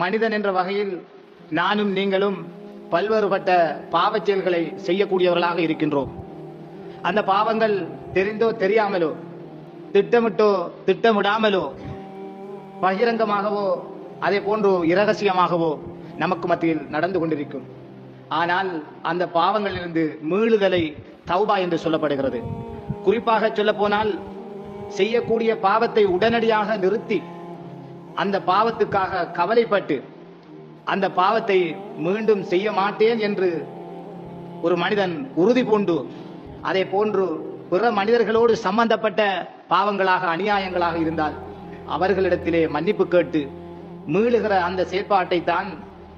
மனிதன் என்ற வகையில் நானும் நீங்களும் பல்வேறுபட்ட பாவச் செயல்களை செய்யக்கூடியவர்களாக இருக்கின்றோம். அந்த பாவங்கள் தெரிந்தோ தெரியாமலோ திட்டமிட்டோ திட்டமிடாமலோ பகிரங்கமாகவோ அதே போன்று இரகசியமாகவோ நமக்கு மத்தியில் நடந்து கொண்டிருக்கும். ஆனால் அந்த பாவங்களிலிருந்து மீளுதலை தௌபா என்று சொல்லப்படுகிறது. குறிப்பாக சொல்ல போனால் செய்யக்கூடிய பாவத்தை உடனடியாக நிறுத்தி அந்த பாவத்துக்காக கவலைப்பட்டு அந்த பாவத்தை மீண்டும் செய்ய மாட்டேன் என்று ஒரு மனிதன் உறுதி பூண்டு அதே போன்று பிற மனிதர்களோடு சம்பந்தப்பட்ட பாவங்களாக அநியாயங்களாக இருந்தால் அவர்களிடத்திலே மன்னிப்பு கேட்டு மீளுகிற அந்த செயற்பாட்டை தான்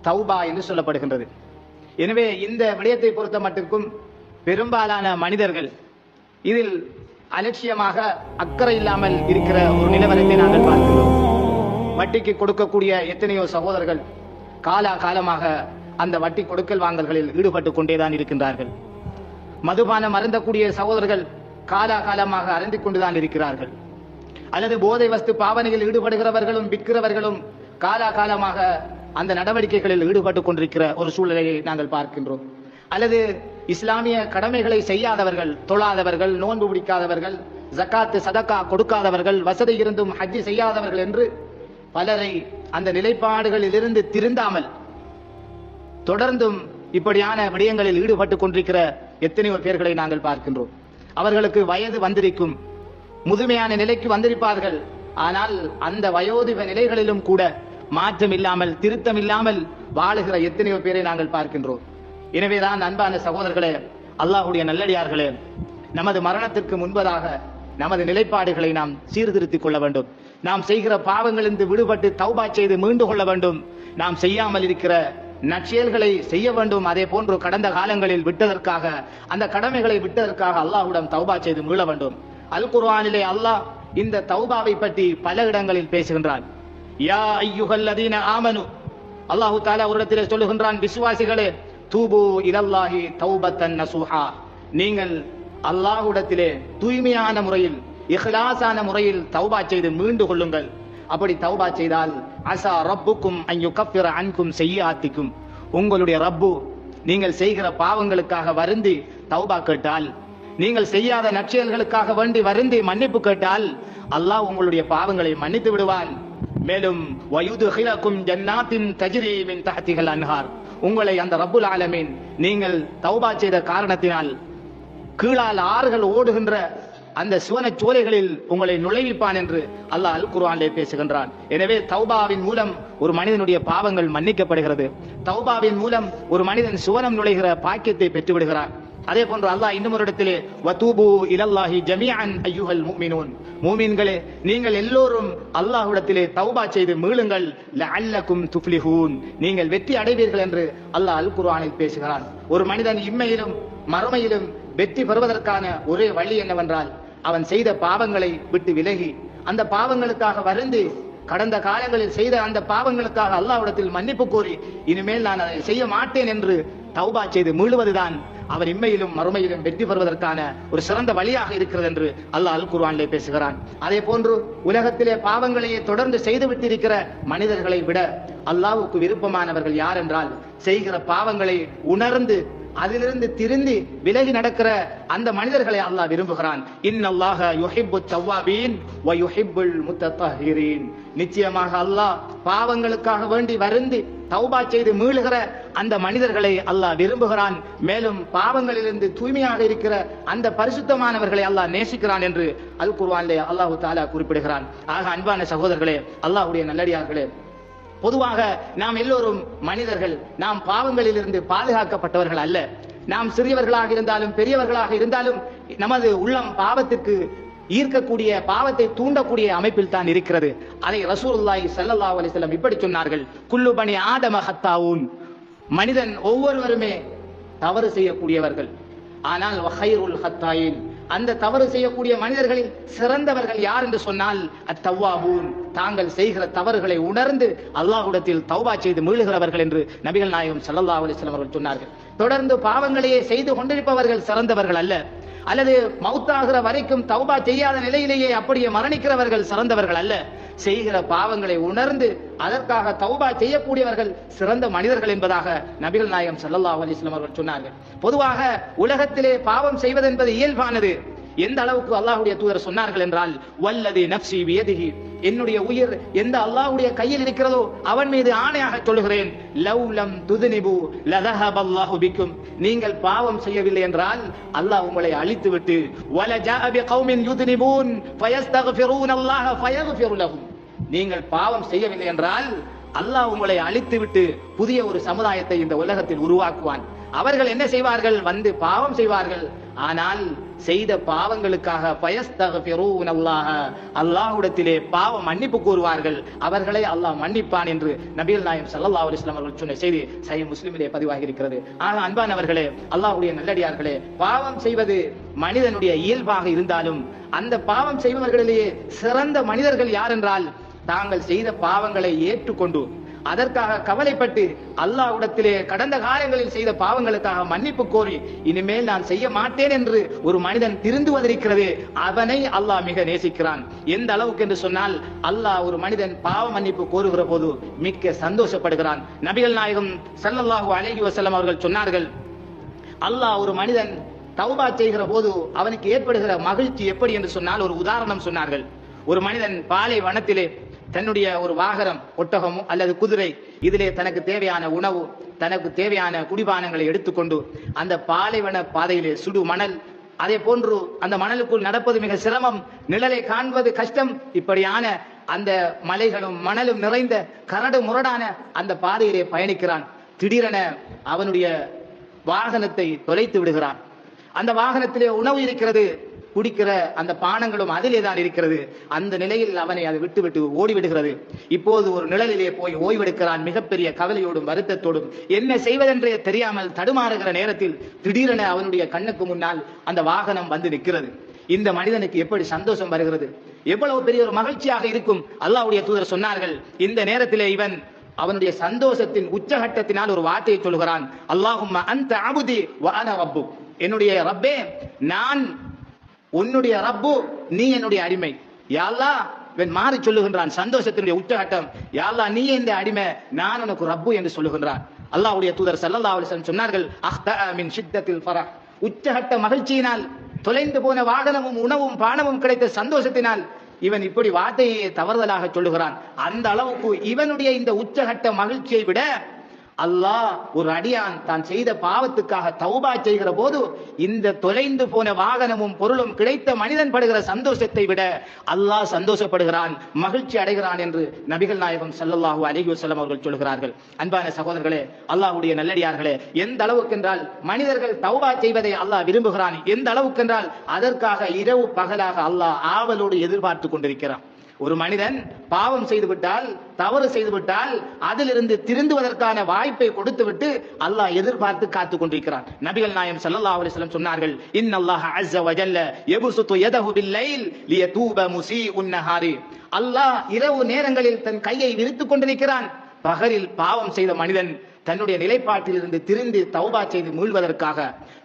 தௌபா என்று சொல்லப்படுகின்றது. எனவே இந்த விடயத்தை பொறுத்த மட்டிற்கும் பெரும்பாலான மனிதர்கள் இதில் அலட்சியமாக அக்கறை இல்லாமல் இருக்கிற ஒரு நிலவரத்தை நாங்கள் பார்க்கிறோம். வட்டிக்கு கொடுக்கக்கூடிய எத்தனையோ சகோதரர்கள் காலா காலமாக அந்த வட்டி கொடுக்கல் வாங்கல்களில் ஈடுபட்டு கொண்டேதான் இருக்கின்றார்கள். மதுபானம் அருந்தக்கூடிய சகோதரர்கள் காலா காலமாக அருந்திக் கொண்டுதான் இருக்கிறார்கள். அல்லது போதை வஸ்து பாவனையில் ஈடுபடுகிறவர்களும் விற்கிறவர்களும் காலா காலமாக அந்த நடவடிக்கைகளில் ஈடுபட்டு கொண்டிருக்கிற ஒரு சூழ்நிலையை நாங்கள் பார்க்கின்றோம். அல்லது இஸ்லாமிய கடமைகளை செய்யாதவர்கள் தொழாதவர்கள் நோன்பு பிடிக்காதவர்கள் ஜக்காத்து சதக்கா கொடுக்காதவர்கள் வசதி இருந்தும் ஹஜ்ஜி செய்யாதவர்கள் என்று பலரை அந்த நிலைப்பாடுகளில் இருந்து திருந்தாமல் தொடர்ந்தும் இப்படியான விடயங்களில் ஈடுபட்டு கொண்டிருக்கிற எத்தனையோ பேர்களை நாங்கள் பார்க்கின்றோம். அவர்களுக்கு வயது வந்திருக்கும் முதுமையான நிலைக்கு வந்திருப்பார்கள். ஆனால் அந்த வயோதிப நிலைகளிலும் கூட மாற்றம் இல்லாமல் திருத்தம் இல்லாமல் வாழுகிற எத்தனையோ பேரை நாங்கள் பார்க்கின்றோம். எனவேதான் அன்பான சகோதரர்களே அல்லாஹுடைய நல்லடியார்களே நமது மரணத்திற்கு முன்பதாக நமது நிலைப்பாடுகளை நாம் சீர்திருத்திக் கொள்ள வேண்டும். நாம் செய்கிற பாவங்களிலிருந்து விடுபட்டு தௌபா செய்து மீண்டு கொள்ள வேண்டும். நாம் செய்யாமல் இருக்கிற நற்செயல்களை செய்ய வேண்டும். அதே போன்று கடந்த காலங்களில் விட்டதற்காக அந்த கடமைகளை விட்டதற்காக அல்லாஹ்விடம் தௌபா செய்து மீள வேண்டும். அல் குர்ஆனிலே அல்லாஹ் இந்த தௌபாவை பற்றி பல இடங்களில் பேசுகின்றான். யா ஐயுகல்லதீன ஆமனு. அல்லாஹு தாலா ஒரு இடத்திலே சொல்லுகின்றான் விசுவாசிகளே தூபு இலல்லாஹி தௌபத்தன் நசூஹா. நீங்கள் அல்லாஹுடத்திலே தூய்மையான முறையில் இஹ்லாசான முறையில் தௌபா செய்து மீண்டு கொள்ளுங்கள். அப்படி தௌபா செய்தால் அசா ரப்புக்கும் ஐயோ கப்பிர அன்கும் செய்யாத்திக்கும். உங்களுடைய ரப்பு நீங்கள் செய்கிற பாவங்களுக்காக வருந்தி தௌபா கேட்டால் நீங்கள் செய்யாத நற்செயல்களுக்காக வேண்டி வருந்தி மன்னிப்பு கேட்டால் அல்லாஹ் உங்களுடைய பாவங்களை மன்னித்து விடுவான். மேலும் வயுதுகிலக்கும் ஜன்னாத்தின் தஜிரீவின் தகத்திகள் அன்ஹார். உங்களை அந்த ரப்புல் ஆலமீன் நீங்கள் தௌபா செய்த காரணத்தினால் கீழால் ஆறுகள் ஓடுகின்ற அந்த சுவன சோலைகளில் உங்களை நுழைவிப்பான் என்று அல்லாஹ் அல் குர்ஆனிலே பேசுகின்றான். எனவே தௌபாவின் மூலம் ஒரு மனிதனுடைய பாவங்கள் மன்னிக்கப்படுகிறது. தௌபாவின் மூலம் ஒரு மனிதன் சுவனம் நுழைகிற பாக்கியத்தை பெற்று விடுகிறான் அதே போன்று அல்லாஹ் இன்னும் ஒரு இடத்திலே வதூபு இலல்லாஹி ஜமியான் ஐயுஹல் முஃமினூன். மூமின்களே நீங்கள் எல்லோரும் அல்லாஹ்விடத்திலே தௌபா செய்து மீளுங்கள். லஅல்லக்கும் துஃப்லிஹூன். நீங்கள் வெற்றி அடைவீர்கள் என்று அல்லாஹ் அல் குர்ஆனில் பேசுகிறான். ஒரு மனிதன் இம்மையிலும் மறுமையிலும் வெற்றி பெறுவதற்கான ஒரே வழி என்னவென்றால் அவன் செய்த பாவங்களை விட்டு விலகி அந்த பாவங்களுக்காக வருந்து கடந்த காலங்களில் செய்த அந்த பாவங்களுக்காக அல்லாவிடத்தில் மன்னிப்பு கோரி இனிமேல் நான் அதை செய்ய மாட்டேன் என்று தௌபா செய்து மீளுவதுதான் அவர் இம்மையிலும் மறுமையிலும் வெற்றி பெறுவதற்கான ஒரு சிறந்த வழியாக இருக்கிறது என்று அல்லாஹ் அல் குர்வானிலே பேசுகிறான். அதே போன்று உலகத்திலே பாவங்களையே தொடர்ந்து செய்து விட்டிருக்கிற மனிதர்களை விட அல்லாவுக்கு விருப்பமானவர்கள் யார் என்றால் செய்கிற பாவங்களை உணர்ந்து அதிலிருந்து திருந்தி விலகி நடக்கிற அந்த மனிதர்களை அல்லாஹ் விரும்புகிறான். இன்னல்லாஹ யுஹிப்பு தவ்வாபீன் வ யுஹிப்புல் முத்தத்தஹிரீன். நிச்சயமாக அல்லாஹ் பாவங்களுக்காக வேண்டி வருந்தி தௌபா செய்து மீளுகிற அந்த மனிதர்களை அல்லாஹ் விரும்புகிறான். மேலும் பாவங்களிலிருந்து தூய்மையாக இருக்கிற அந்த பரிசுத்தமானவர்களை அல்லாஹ் நேசிக்கிறான் என்று அல் குர்வானிலே அல்லாஹு தாலா குறிப்பிடுகிறான். ஆக அன்பான சகோதரர்களே அல்லாஹ்வுடைய நல்லடியார்களே பொதுவாக நாம் எல்லோரும் மனிதர்கள் நாம் பாவங்களிலிருந்து பாதுகாக்கப்பட்டவர்கள் அல்ல. நாம் சிறியவர்களாக இருந்தாலும் பெரியவர்களாக இருந்தாலும் நமது உள்ளம் பாவத்திற்கு ஈர்க்கக்கூடிய பாவத்தை தூண்டக்கூடிய அமைப்பில் தான் இருக்கிறது. அதை ரசூல்லாய் ஸல்லல்லாஹு அலைஹி வஸல்லம் இப்படி சொன்னார்கள். குல்லு பணி ஆதம ஹத்தாவூன். மனிதன் ஒவ்வொருவருமே தவறு செய்யக்கூடியவர்கள். ஆனால் ஹத்தாயின். அந்த தவறு செய்யக்கூடிய மனிதர்களில் சிறந்தவர்கள் யார் என்று சொன்னால் அத்தவ்வாபூன் தாங்கள் செய்கிற தவறுகளை உணர்ந்து அல்லாஹுடத்தில் தௌபா செய்து மீளுகிறவர்கள் என்று நபிகள் நாயகம் சல்லா அலைஹி அவர்கள் சொன்னார்கள். தொடர்ந்து பாவங்களையே செய்து கொண்டிருப்பவர்கள் சிறந்தவர்கள் அல்ல. அல்லது மௌத்தாகிற வரைக்கும் தௌபா செய்யாத நிலையிலேயே அப்படியே மரணிக்கிறவர்கள் சிறந்தவர்கள் அல்ல. செய்கிற பாவங்களை உணர்ந்து அதற்காக தௌபா செய்யக்கூடியவர்கள் சிறந்த மனிதர்கள் என்பதாக நபிகள் நாயகம் ஸல்லல்லாஹு அலிஸ்லாம் அவர்கள் சொன்னார்கள். பொதுவாக உலகத்திலே பாவம் செய்வது என்பது இயல்பானது. எந்த அளவுக்கு அல்லாஹுடைய தூதர் சொன்னார்கள் என்றால் வல்லது நப்சி வியதிகி என்னுடைய உயிர் எந்த அல்லாஹ்வுடைய கையில் இருக்கிறதோ அவன் மீது ஆணையாக சொல்லுகிறேன். லவ்லம் துதுனிபு லதஹபல்லாஹு பிக்கும். நீங்கள் பாவம் செய்யவில்லை என்றால் அல்லாஹ் உங்களை அழித்து விட்டு வல ஜாஅ பிகௌமின் யுதுனிபூன் ஃபயஸ்தக்ஃபிரூன அல்லாஹ ஃபயக்ஃபிரு லஹும். நீங்கள் பாவம் செய்யவில்லை என்றால் அல்லாஹ் உங்களை அழித்துவிட்டு புதிய ஒரு சமுதாயத்தை இந்த உலகத்தில் உருவாக்குவான். அவர்கள் என்ன செய்வார்கள்? வந்து பாவம் செய்வார்கள். ஆனால் செய்த பாவங்களுக்காக அல்லாஹுடத்திலே அல்லாஹ பாவ மன்னிப்பு கூறுவார்கள். அவர்களை அல்லாஹ் மன்னிப்பான் என்று நபீல் நாயம் சல்லா அலிஸ்லாம் அவர்கள் சொன்ன செய்தி சை முஸ்லிமிலே பதிவாகி இருக்கிறது ஆக அன்பானவர்களே அல்லாஹ்வுடைய நல்லடியார்களே பாவம் செய்வது மனிதனுடைய இயல்பாக இருந்தாலும் அந்த பாவம் செய்பவர்களிலேயே சிறந்த மனிதர்கள் யார் என்றால் தாங்கள் செய்த பாவங்களை ஏற்றுக்கொண்டு அதற்காக கவலைப்பட்டு அல்லாஹ்விடத்திலே கடந்த காலங்களில் செய்த பாவங்களுக்காக மன்னிப்பு கோரி இனிமேல் நான் செய்ய மாட்டேன் என்று ஒரு மனிதன் திருந்துவதற்கிறது அவனை அல்லாஹ் மிக நேசிக்கிறான். எந்த அளவுக்கு என்று சொன்னால் அல்லாஹ் ஒரு மனிதன் பாவ மன்னிப்பு கோருகிற போது மிக்க சந்தோஷப்படுகிறான். நபிகள் நாயகம் ஸல்லல்லாஹு அலஹி வசலம் அவர்கள் சொன்னார்கள் அல்லாஹ் ஒரு மனிதன் தௌபா செய்கிற போது அவனுக்கு ஏற்படுகிற மகிழ்ச்சி எப்படி? என்று சொன்னால் ஒரு உதாரணம் சொன்னார்கள். ஒரு மனிதன் பாலை வனத்திலே தன்னுடைய ஒரு வாகனம் ஒட்டகம் அல்லது குதிரை இதிலே தனக்கு தேவையான உணவு தனக்கு தேவையான குடிபானங்களை எடுத்துக்கொண்டு அந்த பாலைவன பாதையிலே சுடு மணல் அதே போன்று அந்த மணலுக்குள் நடப்பது மிக சிரமம் நிழலை காண்பது கஷ்டம். இப்படியான அந்த மலைகளும் மணலும் நிறைந்த கரடு முரடான அந்த பாதையிலே பயணிக்கிறான். திடீரென அவனுடைய வாகனத்தை தொலைத்து விடுகிறான். அந்த வாகனத்திலே உணவு இருக்கிறது. குடிக்கிற அந்த பானங்களும் அதிலே தான் இருக்கிறது. அந்த நிலையில் அவனை அதை விட்டுவிட்டு ஓடிவிடுகிறது. இப்போது ஒரு நிழலிலே போய் ஓய்வெடுக்கிறான் மிகப்பெரிய கவலையோடும் வருத்தத்தோடும். என்ன செய்வதென்றே தெரியாமல் தடுமாறுகிற நேரத்தில் திடீரென அவனுடைய கண்ணுக்கு முன்னால் அந்த வாகனம் வந்து நிற்கிறது. இந்த மனிதனுக்கு எப்படி சந்தோஷம் வருகிறது? எவ்வளவு பெரிய ஒரு மகிழ்ச்சியாக இருக்கும். அல்லாஹ்வுடைய தூதர் சொன்னார்கள் இந்த நேரத்திலே இவன் அவனுடைய சந்தோஷத்தின் உச்சகட்டத்தினால் ஒரு வார்த்தையை சொல்கிறான். அல்லாஹும் அந்த அபுதி வான ரப்பு என்னுடைய ரப்பே நான் உன்னுடைய ரப்பு நீ என்னுடைய அடிமை. யாழ்லா இவன் மாறி சொல்லுகின்றான் சந்தோஷத்தினுடைய உச்சகட்டம். யாழ்லா நீ இந்த அடிமை நான் உனக்கு ரப்பு என்று சொல்லுகின்றான். அல்லாவுடைய தூதர் சல்லல்லா அலைஹி சொன்னார்கள் அஹ்தா மின் சித்தத்தில் பரா உச்சகட்ட மகிழ்ச்சியினால் தொலைந்து போன வாகனமும் உணவும் பானமும் கிடைத்த சந்தோஷத்தினால் இவன் இப்படி வார்த்தையை தவறுதலாக சொல்லுகிறான். அந்த அளவுக்கு இவனுடைய இந்த உச்சகட்ட மகிழ்ச்சியை விட அல்லாஹ் ஒரு அடியான் தான் செய்த பாவத்துக்காக தௌபா செய்கிற போது இந்த தொலைந்து போன வாகனமும் பொருளும் கிடைத்த மனிதன் படுகிற சந்தோஷத்தை விட அல்லாஹ் சந்தோஷப்படுகிறான் மகிழ்ச்சி அடைகிறான் என்று நபிகள் நாயகம் ஸல்லல்லாஹு அலைஹி வஸல்லம் அவர்கள் சொல்கிறார்கள். அன்பான சகோதரர்களே அல்லாஹுடைய நல்லடியார்களே எந்த அளவுக்கு என்றால் மனிதர்கள் தௌபா செய்வதை அல்லாஹ் விரும்புகிறான்? எந்த அளவுக்கு என்றால் அதற்காக இரவு பகலாக அல்லாஹ் ஆவலோடு எதிர்பார்த்து கொண்டிருக்கிறான். ஒரு மனிதன் பாவம் செய்துவிட்டால் தவறு செய்துவிட்டால் அதிலிருந்து திருந்துவதற்கான வாய்ப்பை கொடுத்துவிட்டு அல்லாஹ் எதிர்பார்த்து காத்து கொண்டிருக்கிறான். நபிகள் நாயம் சல்லா அலிஸ்லம் சொன்னார்கள் இன் அல்லாஹ் அஸ்ஸ வஜல்ல எபுசுத்து யதஹு பில்லைல் லியதூப முசி உன்னஹாரி அல்லாஹ் இரவு நேரங்களில் தன் கையை விரித்துக் கொண்டிருக்கிறான். பகலில் பாவம் செய்த மனிதன் தன்னுடைய நிலைப்பாட்டில் இருந்து திரிந்து தௌபா செய்து மீள்வதற்காக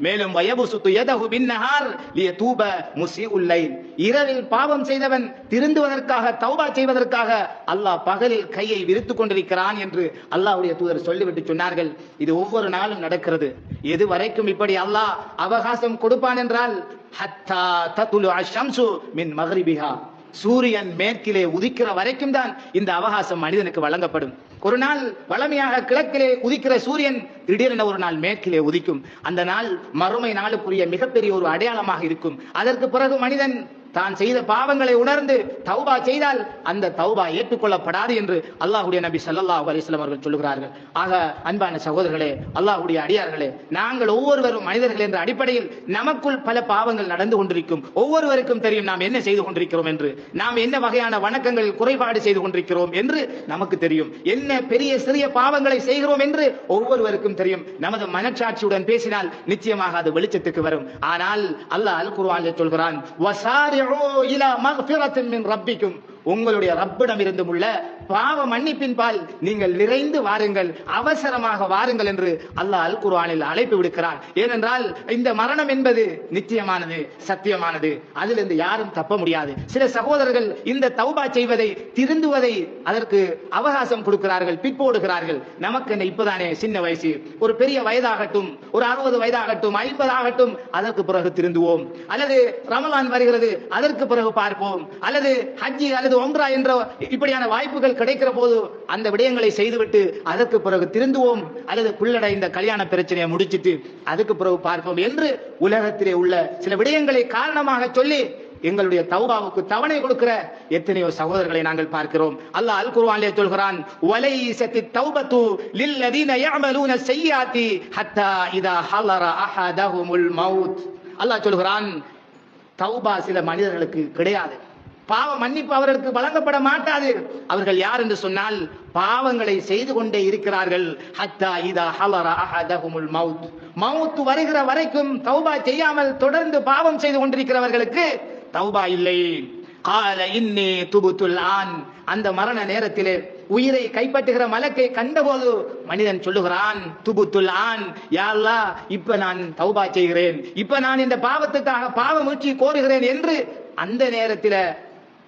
மேலும் வயபு சுத்து எதகு பின்னஹார் லிய தூப முசி உள்ளை இரவில் பாவம் செய்தவன் திருந்துவதற்காக தௌபா செய்வதற்காக அல்லாஹ் பகலில் கையை விரித்துக் கொண்டிருக்கிறான் என்று அல்லாஹ்வுடைய தூதர் சொல்லிவிட்டு சொன்னார்கள். இது ஒவ்வொரு நாளும் நடக்கிறது. எது வரைக்கும் இப்படி அல்லாஹ் அவகாசம் கொடுப்பான் என்றால் ஹத்தா தத்துலு அஷம்சு மின் மகரிபிஹா சூரியன் மேற்கிலே உதிக்கிற வரைக்கும் தான் இந்த அவகாசம் மனிதனுக்கு வழங்கப்படும். ஒரு நாள் வளமையாக கிழக்கிலே உதிக்கிற சூரியன் திடீரென ஒரு நாள் மேற்கிலே உதிக்கும். அந்த நாள் மறுமை நாளுக்குரிய மிகப்பெரிய ஒரு அடையாளமாக இருக்கும். அதற்கு பிறகு மனிதன் தான் செய்த பாவங்களை உணர்ந்து தௌபா செய்தால் அந்த தௌபா ஏற்றுக்கொள்ளப்படாது என்று அல்லாஹுடைய நபி ஸல்லல்லாஹு அலிஸ்லாம் அவர்கள் சொல்லுகிறார்கள். ஆக அன்பான சகோதரர்களே அல்லாஹுடைய அடியார்களே நாங்கள் ஒவ்வொருவரும் மனிதர்கள் என்ற அடிப்படையில் நமக்குள் பல பாவங்கள் நடந்து கொண்டிருக்கும். ஒவ்வொருவருக்கும் தெரியும் நாம் என்ன செய்து கொண்டிருக்கிறோம் என்று நாம் என்ன வகையான வணக்கங்களில் குறைபாடு செய்து கொண்டிருக்கிறோம் என்று நமக்கு தெரியும். என்ன பெரிய சிறிய பாவங்களை செய்கிறோம் என்று ஒவ்வொருவருக்கும் தெரியும். நமது மனச்சாட்சியுடன் பேசினால் நிச்சயமாக அது வெளிச்சத்துக்கு வரும். ஆனால் அல்லாஹ் அல் குர்ஆனில் சொல்கிறான் இலா மக்ஃபிரத்தின் மின் ரப்பிக்கும் உங்களுடைய ரப்பிடம் இருந்தும் உள்ள பாவ மன்னிப்பின் பால் நீங்கள் நிறைந்து வாருங்கள் அவசரமாக வாருங்கள் என்று அல்லாஹ் அல் குர்ஆனில் அழைப்பு விடுக்கிறான் ஏனென்றால் இந்த மரணம் என்பது நிச்சயமானது சத்தியமானது. அதிலிருந்து யாரும் தப்ப முடியாது. சில சகோதரர்கள் இந்த தௌபா செய்வதை திருந்துவதை அதற்கு அவகாசம் கொடுக்கிறார்கள் பிற்போடுகிறார்கள். நமக்கு என்ன இப்பதானே சின்ன வயசு. ஒரு பெரிய வயதாகட்டும் ஒரு அறுபது வயதாகட்டும் ஐம்பது ஆகட்டும் அதற்கு பிறகு திருந்துவோம். அல்லது ரமலான் வருகிறது அதற்கு பிறகு பார்ப்போம். அல்லது ஹஜ்ஜி அல்லது ஒம்ரா என்ற இப்படியான வாய்ப்புகள் கிடைக்கிற போது அந்த விடயங்களை செய்துவிட்டு அதற்கு பிறகு திருந்துவோம். அல்லது புள்ளடை இந்த கல்யாண பிரச்சனையை முடிச்சிட்டு அதுக்கு பிறகு பார்ப்போம் என்று உலகத்திலே உள்ள சில விடயங்களை காரணமாக சொல்லி எங்களுடைய தௌபாவுக்கு தவணை கொடுக்கிற எத்தனையோ சகோதரர்களை நாங்கள் பார்க்கிறோம். அல்லாஹ் அல் குர்ஆனிலே சொல்கிறான் வலைசத்தி தௌபத்து லில்லதீன யஅமலூன ஸய்யாத்தி ஹத்தா இதா ஹலர அஹதஹுமுல் மவுத் அல்லாஹ் சொல்கிறான் தௌபா சில மனிதர்களுக்கு கிடையாது. பாவ மன்னிப்பு அவர்களுக்கு வழங்கப்பட மாட்டாது. அவர்கள் யார் என்று சொன்னால் பாவங்களை செய்து கொண்டே இருக்கிறார்கள். ஹத்தா இதா ஹலர அஹதஹுமுல் மவுத். மவுத் வருகிற வரைக்கும் தௌபா செய்யாமல் தொடர்ந்து பாவம் செய்து கொண்டிருக்கிறவர்களுக்கு தௌபா இல்லை. கால இன்னே துபுத்துல் ஆன். அந்த மரண நேரத்திலே உயிரை கைப்பற்றுகிற மலக்கை கண்டபோது மனிதன் சொல்லுகிறான் துபுத்துல் ஆன். யா இப்ப நான் தௌபா செய்கிறேன். இப்ப நான் இந்த பாவத்துக்காக பாவ முயற்சி கோருகிறேன் என்று அந்த நேரத்தில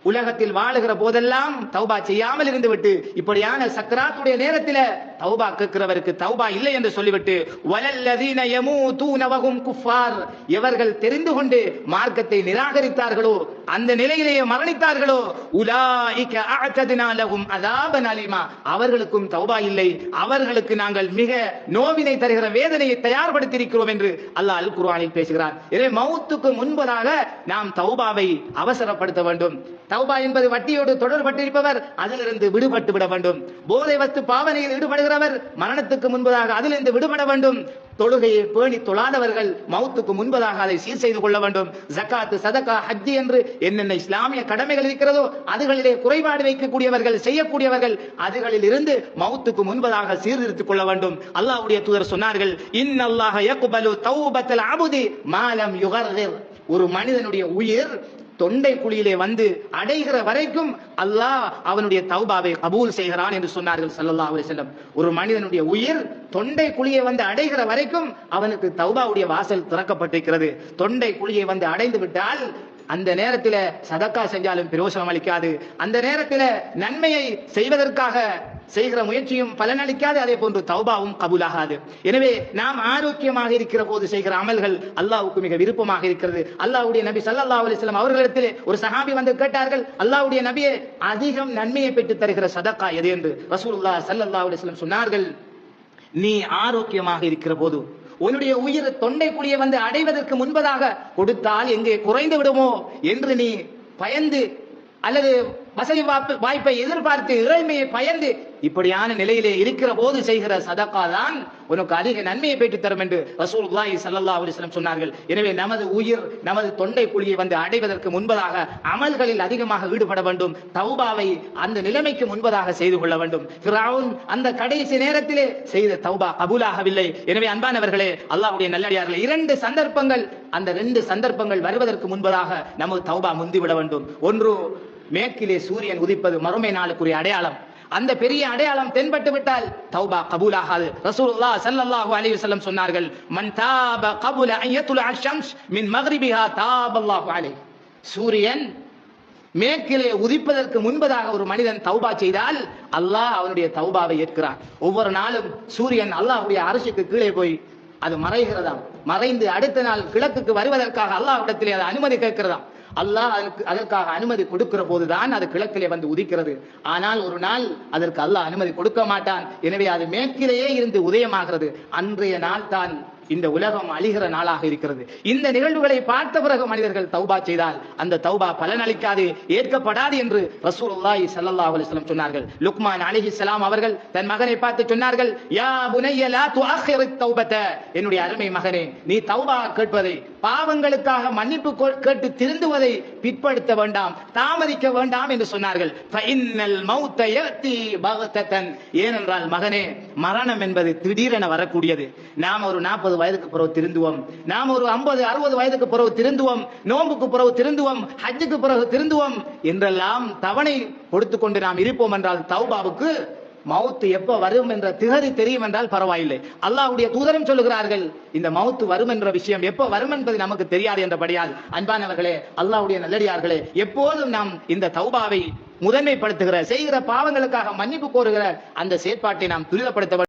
உலகத்தில் வாழுகிற போதெல்லாம் தௌபா செய்யாமல் இருந்து விட்டு இப்படியான சக்கராத்துடைய நேரத்தில் தௌபா கேட்கிறவருக்கு தௌபா இல்லை என்று சொல்லிவிட்டு வலல்லதீன யமூதூன குஃபார். எவர்கள் தெரிந்து கொண்டு மார்க்கத்தை நிராகரித்தார்களோ அந்த நிலையிலேயே மரணித்தார்களோ உலாயிக அஅதத்னா லஹும் அதாபன் அலிமா. அவர்களுக்கும் தௌபா இல்லை. அவர்களுக்கு நாங்கள் மிக நோவினை தருகிற வேதனையை தயார்படுத்தியிருக்கிறோம் என்று அல்லாஹ் அல் குர்ஆனில் பேசுகிறார் எனவே மௌத்துக்கு முன்பதாக நாம் தௌபாவை அவசரப்படுத்த வேண்டும். தௌபா என்பது வட்டியோடு தொடர்பட்டிருப்பவர் அதிலிருந்து விடுபட்டு விட வேண்டும். போதை வத்து பாவனையில் ஈடுபடுகிறவர் மரணத்துக்கு முன்பதாக அதிலிருந்து விடுபட வேண்டும். தொழுகையை பேணி தொழாதவர்கள் மௌத்துக்கு முன்பதாக அதை சீர் செய்து கொள்ள வேண்டும். ஜக்காத்து சதக்கா ஹஜ்ஜி என்று என்னென்ன இஸ்லாமிய கடமைகள் இருக்கிறதோ அதுகளிலே குறைபாடு வைக்கக்கூடியவர்கள் செய்யக்கூடியவர்கள் அதுகளில் இருந்து மௌத்துக்கு முன்பதாக சீர்திருத்திக் கொள்ள வேண்டும். அல்லாஹ்வுடைய தூதர் சொன்னார்கள் இன்னல்லாஹ யக்பலு தௌபத்தல் அபுதி மாலம் யுகர்கிர் ஒரு மனிதனுடைய உயிர் தொண்டை குழியிலே வந்து அடைகிற வரைக்கும் அல்லாஹ் அவனுடைய தௌபாவை கபூல் செய்கிறான் என்று சொன்னார்கள் ஸல்லல்லாஹு அலி செல்லம் ஒரு மனிதனுடைய உயிர் தொண்டை குழியை வந்து அடைகிற வரைக்கும் அவனுக்கு தௌபாவுடைய வாசல் திறக்கப்பட்டிருக்கிறது. தொண்டை குழியை வந்து அடைந்து விட்டால் அந்த நேரத்தில் சதக்கா செஞ்சாலும் பிரயோசனம் அளிக்காது. அந்த நேரத்தில் நன்மையை செய்வதற்காக செய்கிற முயற்சியும் பலனளிக்காது அதே போன்று தௌபாவும் கபூலாகாது. எனவே நாம் ஆரோக்கியமாக இருக்கிற போது செய்கிற அமல்கள் அல்லாவுக்கு மிக விருப்பமாக இருக்கிறது. அல்லாவுடைய நபி சல்லா அலிஸ்லாம் அவர்களிடத்தில் ஒரு சஹாபி வந்து கேட்டார்கள் அல்லாவுடைய நபியே அதிகம் நன்மையை பெற்று தருகிற சதக்கா எது? என்று. ரசூல்லா சல்லா அலிஸ்லாம் சொன்னார்கள் நீ ஆரோக்கியமாக இருக்கிற போது உன்னுடைய உயிர் தொண்டை குழிய வந்து அடைவதற்கு முன்பதாக கொடுத்தால் எங்கே குறைந்து விடுமோ? என்று நீ பயந்து அல்லது வசதி வாய்ப்பு- வாய்ப்பை எதிர்பார்த்து இறைமையை பயந்து இப்படியான நிலையிலே இருக்கிற போது செய்கிற சதக்கா தான் உனக்கு அதிக நன்மையை பெற்று தரும் என்று ரசூலுல்லாஹி ஸல்லல்லாஹு அலைஹி சொன்னார்கள். எனவே நமது உயிர் நமது தொண்டை குழியை வந்து அடைவதற்கு முன்பதாக அமல்களில் அதிகமாக ஈடுபட வேண்டும். தௌபாவை அந்த நிலைமைக்கு முன்பதாக செய்து கொள்ள வேண்டும். ஃபிரௌன் அந்த கடைசி நேரத்திலே செய்த தௌபா கபூலாகவில்லை. எனவே அன்பானவர்களே அல்லாஹ்வுடைய நல்லடியார்களே இரண்டு சந்தர்ப்பங்கள் அந்த ரெண்டு சந்தர்ப்பங்கள் வருவதற்கு முன்பதாக நமது தௌபா முந்திவிட வேண்டும். ஒன்று மேற்கிலே சூரியன் உதிப்பது மறுமை நாளுக்குரிய அடையாளம். அந்த பெரிய அடையாளம் தென்பட்டு விட்டால் தௌபா கபூலாகாது. ரசூலுல்லாஹ் ஸல்லல்லாஹு அலைஹி வஸல்லம் சொன்னார்கள் மன் தாப கபுல அன் அஷம்ஸ் மின் மக்ரிபிஹா தாபல்லாஹு அலைஹி. சூரியன் மேற்கிலே உதிப்பதற்கு முன்பதாக ஒரு மனிதன் தௌபா செய்தால் அல்லாஹ் அவனுடைய தௌபாவை ஏற்கிறான். ஒவ்வொரு நாளும் சூரியன் அல்லாஹ்வுடைய அரசுக்கு கீழே போய் அது மறைகிறதாம். மறைந்து அடுத்த நாள் கிழக்குக்கு வருவதற்காக அல்லாஹ் இடத்திலே அது அனுமதி கேட்கிறதாம். அல்லாஹ் அதற்கு அதற்காக அனுமதி கொடுக்கிற போதுதான் அது கிழக்கிலே வந்து உதிக்கிறது. ஆனால் ஒரு நாள் அதற்கு அல்லாஹ் அனுமதி கொடுக்க மாட்டான். எனவே அது மேற்கிலேயே இருந்து உதயமாகிறது. அன்றைய நாள் தான் இந்த உலகம் அழிகிற நாளாக இருக்கிறது. இந்த நிகழ்வுகளை பார்த்த பிறகு மனிதர்கள் தௌபா செய்தால் அந்த தௌபா பலனளிக்காது ஏற்கப்படாது என்று ரசூலுல்லாஹி ஸல்லல்லாஹு அலைஹி வஸல்லம் சொன்னார்கள். லுக்மான் அலைஹிஸ்ஸலாம் அவர்கள் தன் மகனை பார்த்து சொன்னார்கள் யா புனைய லா துஅখির தௌபத. என்னுடைய அருமை மகனே நீ தௌபா கேட்பதை பாவங்களுக்காக மன்னிப்பு கோ- கேட்டு திருந்துவதை பிற்படுத்த வேண்டாம் தாமதிக்க வேண்டாம் என்று சொன்னார்கள். மௌத்த ஏனென்றால் மகனே மரணம் என்பது திடீரென வரக்கூடியது. நாம் ஒரு நாற்பது வயதுக்கு பிறகு திருந்துவோம். நாம் ஒரு ஐம்பது அறுபது வயதுக்கு பிறகு திருந்துவோம். நோன்புக்கு பிறகு திருந்துவோம். ஹஜ்ஜுக்கு பிறகு திருந்துவோம். என்றெல்லாம் தவணை கொடுத்து கொண்டு நாம் இருப்போம் என்றால் தௌபாவுக்கு மவுத்து எப்ப வரும் என்ற திகதி தெரியும் என்றால் பரவாயில்லை. அல்லாஹுடைய தூதரும் சொல்லுகிறார்கள் இந்த மவுத்து வரும் என்ற விஷயம் எப்ப வரும் என்பது நமக்கு தெரியாது என்றபடியால் அன்பானவர்களே அல்லாஹுடைய நல்லடியார்களே எப்போதும் நாம் இந்த தௌபாவை முதன்மைப்படுத்துகிற செய்கிற பாவங்களுக்காக மன்னிப்பு கோருகிற அந்த செயற்பாட்டை நாம் துரிதப்படுத்த